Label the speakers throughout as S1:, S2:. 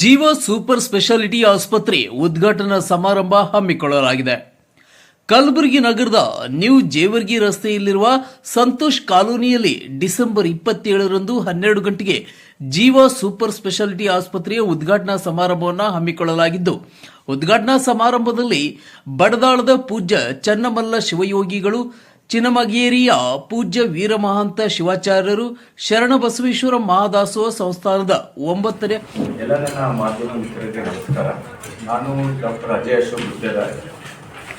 S1: ಜೀವ super speciality ಆಸ್ಪತ್ರೆ ಉದ್ಘಾಟನಾ ಸಮಾರಂಭ ಹಮ್ಮಿಕೊಳ್ಳಲಾಗಿದೆ. ಕಲಬುರಗಿ ನಗರದ ನ್ಯೂ ಜೇವರ್ಗಿ ರಸ್ತೆಯಲ್ಲಿರುವ ಸಂತೋಷ್ ಕಾಲೋನಿಯಲ್ಲಿ ಡಿಸೆಂಬರ್ ಇಪ್ಪತ್ತೇಳರಂದು ಹನ್ನೆರಡು ಗಂಟೆಗೆ ಜೀವ ಸೂಪರ್ ಸ್ಪೆಷಾಲಿಟಿ ಆಸ್ಪತ್ರೆಯ ಉದ್ಘಾಟನಾ ಸಮಾರಂಭವನ್ನು ಹಮ್ಮಿಕೊಳ್ಳಲಾಗಿದ್ದು, ಉದ್ಘಾಟನಾ ಸಮಾರಂಭದಲ್ಲಿ ಬಡದಾಳದ ಪೂಜ್ಯ ಚನ್ನಮಲ್ಲ ಶಿವಯೋಗಿಗಳು ಚಿನ್ನಮಗೇರಿಯ ಪೂಜ್ಯ ವೀರಮಹಾಂತ ಶಿವಾಚಾರ್ಯರು ಶರಣಬಸವೇಶ್ವರ ಮಹಾದಾಸೋಹ ಸಂಸ್ಥಾನದ ಒಂಬತ್ತನೇ
S2: ಎಲ್ಲ ನನ್ನ ಮಾಧ್ಯಮ ಮಿತ್ರರಿಗೆ ನಮಸ್ಕಾರ. ನಾನು ಡಾಕ್ಟರ್ ಅಜಯ್ ಅಶೋಕ್ ಗುತ್ತೇದಾರ್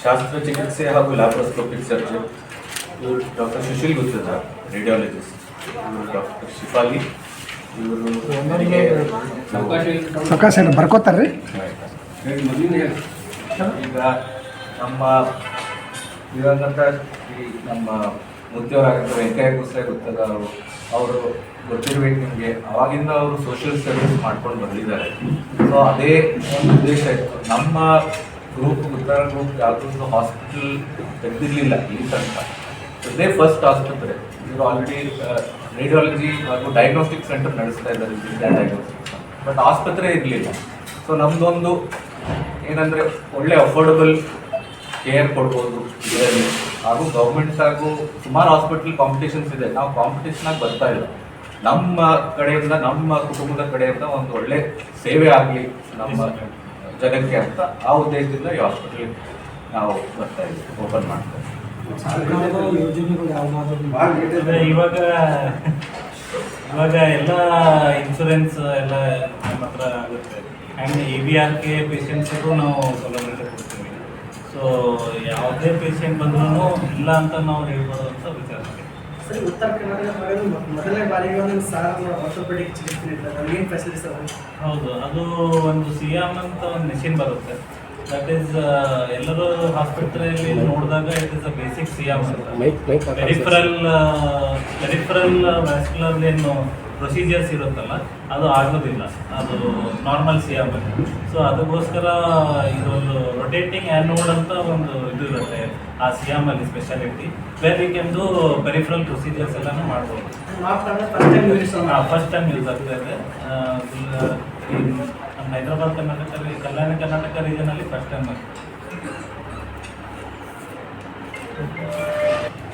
S2: ಶಾಸ್ತ್ರ ಚಿಕಿತ್ಸೆ ಹಾಗೂ ಲ್ಯಾಪ್ರೋಸ್ಕೋಪಿಕ್ ಸರ್ಜನ್ ಇವರು ಡಾಕ್ಟರ್ ಸುಶೀಲ್ ಗುತ್ತೇದಾರ್ ರೇಡಿಯಾಲಜಿಸ್ಟ್ ಇವರು ಡಾಕ್ಟರ್ ಶಿಫಾಲಿ. ಇವರು ನನಗೆ
S3: ಅವಕಾಶ ಬರ್ಕೋತಾರ್ರಿ.
S2: ಈಗ ನಮ್ಮ ಇವಾಗಂತ ಈ ನಮ್ಮ ಮುದ್ದೆಯವರಾಗಿದ್ದ ವೆಂಕಯ್ಯ ಕುಸ್ರೆ ಗೊತ್ತದ ಅವರು ಅವರು ಗೊತ್ತಿರ್ಬೇಕು ನಿಮಗೆ. ಅವಾಗಿಂದ ಅವರು ಸೋಷಿಯಲ್ ಸರ್ವಿಸ್ ಮಾಡ್ಕೊಂಡು ಬಂದಿದ್ದಾರೆ. ಸೊ ಅದೇ ಒಂದು ಉದ್ದೇಶ ಇತ್ತು. ನಮ್ಮ ಗ್ರೂಪ್ ಉತ್ತರ ಗ್ರೂಪ್ ಯಾವುದೊಂದು ಹಾಸ್ಪಿಟಲ್ ತೆಗೆದಿರಲಿಲ್ಲ ಈ ತನಕ. ಇದೇ ಫಸ್ಟ್ ಆಸ್ಪತ್ರೆ. ಇವರು ಆಲ್ರೆಡಿ ರೇಡಿಯಾಲಜಿ ಹಾಗೂ ಡಯಾಗ್ನೋಸ್ಟಿಕ್ ಸೆಂಟರ್ ನಡೆಸ್ತಾ ಇದ್ದಾರೆ ಡಯಾಗ್ನೋಸ್ಟಿಕ್ ಬಟ್ ಆಸ್ಪತ್ರೆ ಇರಲಿಲ್ಲ. ಸೊ ನಮ್ಮದೊಂದು ಏನಂದರೆ ಒಳ್ಳೆ ಅಫೋರ್ಡಬಲ್ ಕೇರ್ ಕೊಡ್ಬೋದು ಇದರಲ್ಲಿ. ಹಾಗೂ ಗೌರ್ಮೆಂಟ್ ಹಾಗೂ ಸುಮಾರು ಹಾಸ್ಪಿಟಲ್ ಕಾಂಪಿಟೇಷನ್ಸ್ ಇದೆ. ನಾವು ಕಾಂಪಿಟೇಷನಾಗಿ ಬರ್ತಾ ಇಲ್ಲ. ನಮ್ಮ ಕಡೆಯಿಂದ ನಮ್ಮ ಕುಟುಂಬದ ಕಡೆಯಿಂದ ಒಂದು ಒಳ್ಳೆ ಸೇವೆ ಆಗಲಿ ನಮ್ಮ ಜನಕ್ಕೆ ಅಂತ ಆ ಉದ್ದೇಶದಿಂದ ಈ ಹಾಸ್ಪಿಟಲ್ ನಾವು ಬರ್ತಾ ಇದ್ದೀವಿ ಓಪನ್ ಮಾಡ್ತಾ ಇದ್ದೀವಿ
S4: ಇವಾಗ ಇವಾಗ ಎಲ್ಲ ಇನ್ಶೂರೆನ್ಸ್ ಎಲ್ಲ ನಮ್ಮ ಹತ್ರ ಆಗುತ್ತೆ. And A B R K ಪೇಷಂಟ್ಸಿಗೂ ನಾವು ಸೌಲಭ್ಯ ಕೊಡ್ತೀವಿ. ಸೊ ಯಾವುದೇ ಪೇಷಂಟ್ ಬಂದ್ರೂ ಇಲ್ಲ ಅಂತ ನಾವು ಹೇಳ್ಬೋದು ಅಂತ ವಿಚಾರ.
S5: ಸರ್ ಉತ್ತರ ಕರ್ನಾಟಕ ಮೊದಲನೇ ಬಾರಿಗೆ ಒಂದು ಸಾರ್ ಆರ್ಥೋಪೆಡಿಕ್ ಚಿಕಿತ್ಸೆ ನೀಡ್ತಾರೆ. ಏನು ಫೆಸಿಲಿಟೀಸ್ ಅವ
S4: ಹೌದು ಅದು ಒಂದು ಸಿ ಎಂ ಅಂತ ಒಂದು ಮೆಷಿನ್ ಬರುತ್ತೆ. ದಟ್ ಈಸ್ ಎಲ್ಲರೂ ಆಸ್ಪತ್ರೆಯಲ್ಲಿ ನೋಡಿದಾಗ it is a basic C arm ಅಂತ. ಪೆರಿಫರಲ್ ಪೆರಿಫರಲ್ ವ್ಯಾಸ್ಕ್ಯುಲರ್ ಏನು ಪ್ರೊಸೀಜರ್ಸ್ ಇರುತ್ತಲ್ಲ, ಅದು ಆಗೋದಿಲ್ಲ. ಅದು ನಾರ್ಮಲ್ ಸಿಯಾಮ್ ಸೊ ಅದಕ್ಕೋಸ್ಕರ ಇದೊಂದು ರೊಟೇಟಿಂಗ್ ಆ್ಯನೋಡ್ ಅಂತ ಒಂದು ಇದು ಇರುತ್ತೆ, ಆ ಸಿಯಾಮ್ ಅಲ್ಲಿ ಸ್ಪೆಷಾಲಿಟಿ ಡೂ ಪೆರಿಫರಲ್ ಪ್ರೊಸೀಜರ್ಸ್ ಎಲ್ಲನೂ ಮಾಡ್ಬೋದು.
S5: ಫಸ್ಟ್ ಟೈಮ್ ಯೂಸ್
S4: ಆಗ್ತಾ ಇದೆ. ನಮ್ಮ ಹೈದರಾಬಾದ್ ಕರ್ನಾಟಕ, ಕಲ್ಯಾಣ ಕರ್ನಾಟಕ ರೀಜನಲ್ಲಿ ಫಸ್ಟ್ ಟೈಮ್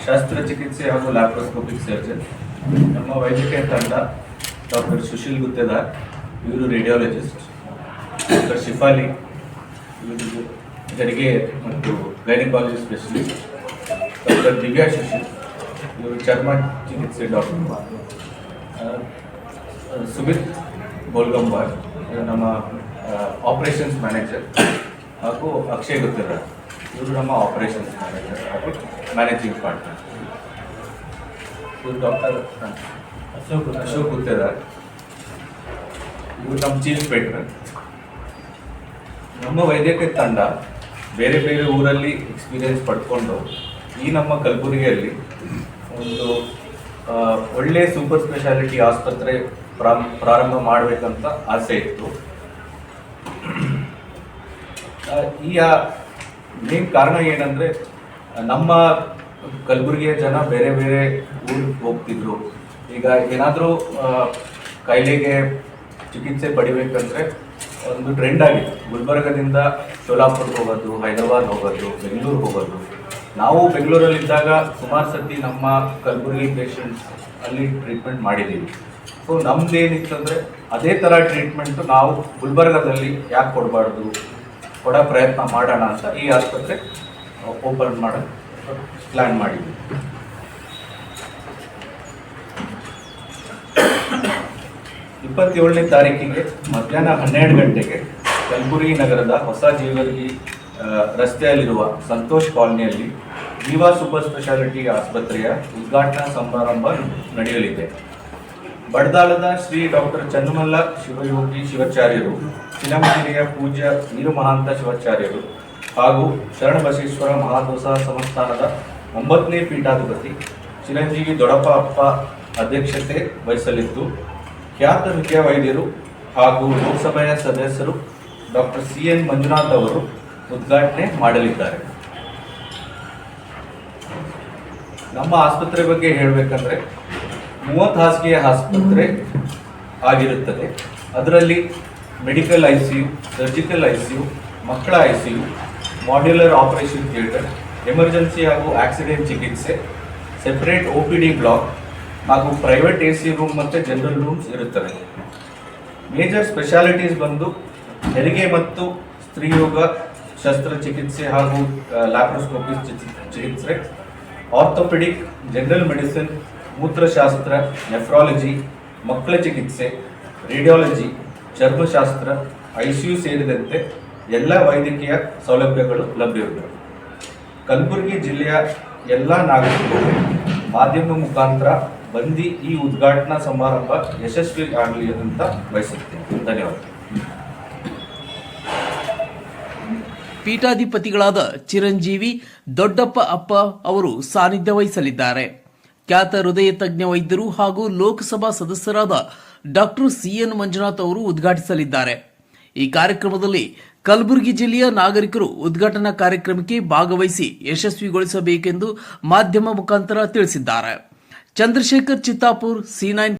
S2: ಶಸ್ತ್ರಚಿಕಿತ್ಸೆ ಹಾಗೂ ಲ್ಯಾಪ್ರೋಸ್ಕೋಪಿಕ್ ಸರ್ಜನ್ ನಮ್ಮ ವೈದ್ಯಕೀಯ ತಂಡ ಡಾಕ್ಟರ್ ಸುಶೀಲ್ ಗುತ್ತೇದಾರ್, ಇವರು ರೇಡಿಯಾಲಜಿಸ್ಟ್ ಡಾಕ್ಟರ್ ಶಿಫಾಲಿ ಇವರು ಹೆರಿಗೆ ಮತ್ತು gynaecology specialist doctor Divya Shashi ಇವರು ಚರ್ಮ ಚಿಕಿತ್ಸೆ ಡಾಕ್ಟರ್ ಸುಮಿತ್ ಗೋಲ್ಗಂಬಾರ್ ನಮ್ಮ ಆಪರೇಷನ್ಸ್ ಮ್ಯಾನೇಜರ್ ಹಾಗೂ ಅಕ್ಷಯ್ ಗುತ್ತೇದಾರ್. ಇವರು ನಮ್ಮ ಆಪರೇಷನ್ಸ್ ಮ್ಯಾನೇಜರ್ ಹಾಗೂ ಮ್ಯಾನೇಜಿಂಗ್ ಪಾರ್ಟ್ನರ್ ಇವರು ಡಾಕ್ಟರ್
S4: ಅಶೋಕ್
S2: ಅಶೋಕ್ ಗುತ್ತೇದಾರ್ ನಮ್ಮ ಚೀಫ್ ಪೇಟ್ರನ್ ನಮ್ಮ ವೈದ್ಯಕೀಯ ತಂಡ ಬೇರೆ ಬೇರೆ ಊರಲ್ಲಿ ಎಕ್ಸ್ಪೀರಿಯನ್ಸ್ ಪಡ್ಕೊಂಡು ಈ ನಮ್ಮ ಕಲಬುರಗಿಯಲ್ಲಿ ಒಂದು ಒಳ್ಳೆಯ ಒಳ್ಳೆ ಸೂಪರ್ ಸ್ಪೆಷಾಲಿಟಿ ಆಸ್ಪತ್ರೆ ಪ್ರಾರಂಭ ಮಾಡಬೇಕಂತ ಆಸೆ ಇತ್ತು. ಈ ಮೇನ್ ಕಾರಣ ಏನಂದ್ರೆ ನಮ್ಮ ಕಲಬುರಗಿಯ ಜನ ಬೇರೆ ಬೇರೆ ಊರಿಗೆ ಹೋಗ್ತಿದ್ರು. ಈಗ ಏನಾದರೂ ಕಾಯಿಲೆಗೆ ಚಿಕಿತ್ಸೆ ಪಡಿಬೇಕಂದ್ರೆ ಒಂದು ಟ್ರೆಂಡ್ ಆಗಿದೆ. ಗುಲ್ಬರ್ಗದಿಂದ ಸೋಲಾಪುರ್ ಹೋಗೋದು, ಹೈದರಾಬಾದ್ ಹೋಗೋದು, ಬೆಂಗಳೂರು ಹೋಗೋದು. ನಾವು ಬೆಂಗಳೂರಲ್ಲಿದ್ದಾಗ ಸುಮಾರು ಸತಿ ನಮ್ಮ ಕಲಬುರಗಿ ಪೇಷಂಟ್ಸ್ ಅಲ್ಲಿ ಟ್ರೀಟ್ಮೆಂಟ್ ಮಾಡಿದ್ದೀವಿ ಸೊ ನಮ್ದು ಏನಿತ್ತಂದ್ರೆ ಅದೇ ಥರ ಟ್ರೀಟ್ಮೆಂಟ್ ನಾವು ಗುಲ್ಬರ್ಗದಲ್ಲಿ ಯಾಕೆ ಕೊಡಬಾರ್ದು, ಕೊಡೋ ಪ್ರಯತ್ನ ಮಾಡೋಣ ಅಂತ ಈ ಆಸ್ಪತ್ರೆ ಓಪನ್ ಮಾಡೋ ಪ್ಲ್ಯಾನ್ ಮಾಡಿದ್ವಿ. ಇಪ್ಪತ್ತೇಳನೇ ತಾರೀಕಿಗೆ ಮಧ್ಯಾಹ್ನ ಹನ್ನೆರಡು ಗಂಟೆಗೆ ಕಲ್ಬುರಿ ನಗರದ ಹೊಸ ಜೀವರ್ಗಿ ರಸ್ತೆಯಲ್ಲಿರುವ ಸಂತೋಷ್ ಕಾಲೋನಿಯಲ್ಲಿ ಜೀವಾ ಸೂಪರ್ ಸ್ಪೆಷಾಲಿಟಿ ಆಸ್ಪತ್ರೆಯ ಉದ್ಘಾಟನಾ ಸಮಾರಂಭ ನಡೆಯಲಿದೆ. ಬಡದಾಳದ ಶ್ರೀ ಡಾಕ್ಟರ್ ಚನ್ನಮಲ್ಲ ಶಿವಯೋಗಿ ಶಿವಾಚಾರ್ಯರು ಚಿನ್ನಮಗಿರಿಯ ಪೂಜ್ಯ ವೀರಮಹಾಂತ ಶಿವಾಚಾರ್ಯರು ಹಾಗೂ ಶರಣಬಸವೇಶ್ವರ ಮಹಾದೋಸ ಸಂಸ್ಥಾನದ ಒಂಬತ್ತನೇ ಪೀಠಾಧಿಪತಿ ಚಿರಂಜೀವಿ ದೊಡಪ್ಪ ಅಪ್ಪ ಅಧ್ಯಕ್ಷತೆ ವಹಿಸಲಿದ್ದು ಖ್ಯಾತ ವಿದ್ಯಾ ವೈದ್ಯರು ಹಾಗೂ ಲೋಕಸಭೆಯ ಸದಸ್ಯರು ಡಾಕ್ಟರ್ ಸಿ ಎನ್ ಮಂಜುನಾಥ್ ಅವರು ಉದ್ಘಾಟನೆ ಮಾಡಲಿದ್ದಾರೆ. ನಮ್ಮ ಆಸ್ಪತ್ರೆ ಬಗ್ಗೆ ಹೇಳಬೇಕಂದ್ರೆ ಮೂವತ್ತು ಹಾಸಿಗೆಯ ಆಸ್ಪತ್ರೆ ಆಗಿರುತ್ತದೆ. ಅದರಲ್ಲಿ medical I C U, surgical I C U, ಮಕ್ಕಳ I C U, modular operation theatre, emergency ಹಾಗೂ ಆಕ್ಸಿಡೆಂಟ್ ಚಿಕಿತ್ಸೆ, separate O P D block ಹಾಗೂ ಪ್ರೈವೇಟ್ ಎ ಸಿ ರೂಮ್ ಮತ್ತು ಜನರಲ್ ರೂಮ್ಸ್ ಇರುತ್ತವೆ. ಮೇಜರ್ ಸ್ಪೆಷಾಲಿಟೀಸ್ ಬಂದು ಹೆರಿಗೆ ಮತ್ತು ಸ್ತ್ರೀಯೋಗ ಶಸ್ತ್ರಚಿಕಿತ್ಸೆ ಹಾಗೂ ಲ್ಯಾಪ್ರೋಸ್ಕೋಪಿ ಚಿಕಿತ್ಸೆ ಆರ್ಥೋಪೆಡಿಕ್ ಜನರಲ್ ಮೆಡಿಸಿನ್ ಮೂತ್ರಶಾಸ್ತ್ರ ನೆಫ್ರಾಲಜಿ ಮಕ್ಕಳ ಚಿಕಿತ್ಸೆ ರೇಡಿಯಾಲಜಿ ಚರ್ಮಶಾಸ್ತ್ರ ಐ ಸಿ ಯು ಸೇರಿದಂತೆ ಎಲ್ಲ ವೈದ್ಯಕೀಯ ಸೌಲಭ್ಯಗಳು ಲಭ್ಯವಿವೆ. ಕಲಬುರಗಿ ಜಿಲ್ಲೆಯ ಎಲ್ಲ ನಾಗರಿಕರು ಮಾಧ್ಯಮ ಮುಖಾಂತರ ಬಂದು ಈ ಉದ್ಘಾಟನಾ ಸಮಾರಂಭ ಯಶಸ್ವಿ ಆಗಲಿ ಅಂತ ಬಯಸುತ್ತೇನೆ. ಧನ್ಯವಾದ.
S1: ಪೀಠಾಧಿಪತಿಗಳಾದ ಚಿರಂಜೀವಿ, ದೊಡ್ಡಪ್ಪ ಅಪ್ಪ ಅವರು ಸಾನ್ನಿಧ್ಯ ವಹಿಸಲಿದ್ದಾರೆ. ಖ್ಯಾತ ಹೃದಯ ತಜ್ಞ ವೈದ್ಯರು ಹಾಗೂ ಲೋಕಸಭಾ ಸದಸ್ಯರಾದ ಡಾಕ್ಟರ್ ಸಿಎನ್ ಮಂಜುನಾಥ್ ಅವರು ಉದ್ಘಾಟಿಸಲಿದ್ದಾರೆ. ಈ ಕಾರ್ಯಕ್ರಮದಲ್ಲಿ ಕಲಬುರಗಿ ಜಿಲ್ಲೆಯ ನಾಗರಿಕರು ಉದ್ಘಾಟನಾ ಕಾರ್ಯಕ್ರಮಕ್ಕೆ ಭಾಗವಹಿಸಿ ಯಶಸ್ವಿಗೊಳಿಸಬೇಕೆಂದು ಮಾಧ್ಯಮ ಮುಖಾಂತರ ತಿಳಿಸಿದ್ದಾರೆ. Chandrashekhar Chittapur C nine